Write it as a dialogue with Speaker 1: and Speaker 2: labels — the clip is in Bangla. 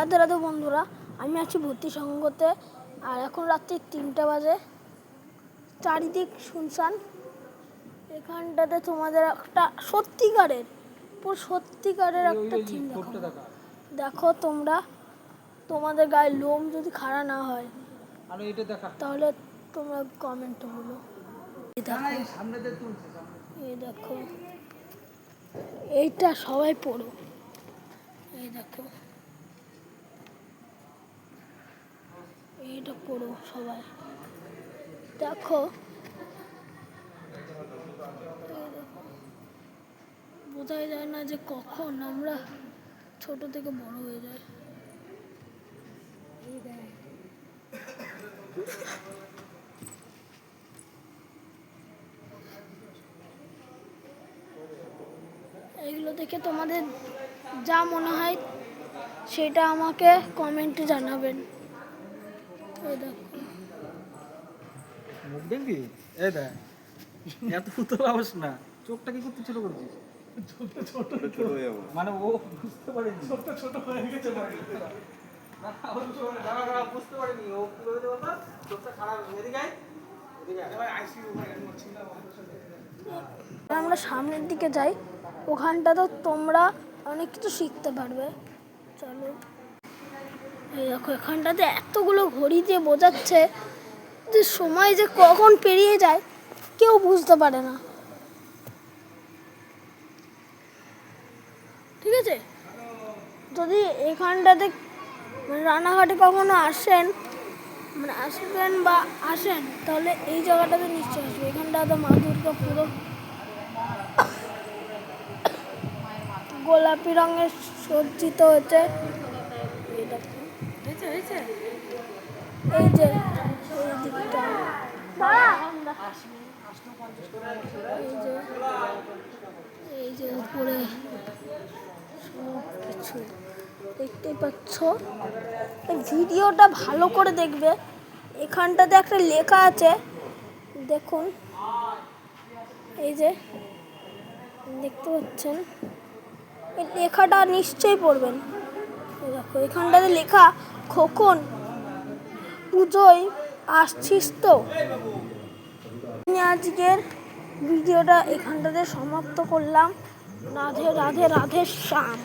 Speaker 1: রাধে রাধে বন্ধুরা আমি আছি ভর্তি সঙ্গতে আর এখন রাত্রি তিনটা বাজে। চারিদিক শুনশান। এখানটাতে তোমাদের একটা সত্যিকারের পুরো সত্যিকারের একটা থিম দেখো। দেখো তোমরা তোমাদের গায়ে লোম যদি খাড়া না হয় তাহলে তোমরা কমেন্ট বলো। এই দেখো। এইটা সবাই পড়ো। এই দেখো। এইটা পড়ো সবাই। দেখো। বোঝাই যায় না যে কখন আমরা ছোট থেকে বড় হয়ে যাই। এগুলো দেখে তোমাদের যা মনে হয়, সেটা আমাকে কমেন্টে জানাবেন।
Speaker 2: মুখ দেখবি? এই দেখ। এত ফুতল আবাস না। চোখটা কি করতে ছোট করছিস? মানে ও বুঝতে পারেনি। ছোট ছোট হয়ে গেছে। বুঝতে পারেনি। দাঁড়া, দাঁড়া, বুঝতে পারেনি। ও কি করেছে বলতো? চোখটা খারাপ। এদিকে আয়।
Speaker 1: আমরা সামনের দিকে যাই। ওখানটা তো তোমরা অনেক কিছু শিখতে পারবে। চলো। দেখো, এখানটাতে এতগুলো ঘড়ি দিয়ে বোঝাচ্ছে যে সময় যে কখন পেরিয়ে যায়, কেউ বুঝতে পারে না। ঠিক আছে? যদি এখানটাতে মানে রানাঘাটে কখনো আসেন মানে আসবেন বা আসেন, তাহলে এই জায়গাটাতে নিশ্চয়ই আসবে। এখানটাতে মা দুর্গা পুরো গোলাপি রঙের সজ্জিত হচ্ছে দেখো। এই যে, এই এই যে উপরে দেখতেই পাচ্ছ? ভিডিওটা ভালো করে দেখবে। এখানটাতে একটা লেখা আছে, দেখুন। এই যে, দেখতে পাচ্ছেন? লেখাটা নিশ্চয়ই পড়বেন। দেখো, এখানটাতে লেখা খোকন। পুজোয় আসছিস তো? আজকের ভিডিওটা এখানটাতে সমাপ্ত করলাম। রাধে রাধে রাধে শ্যাম।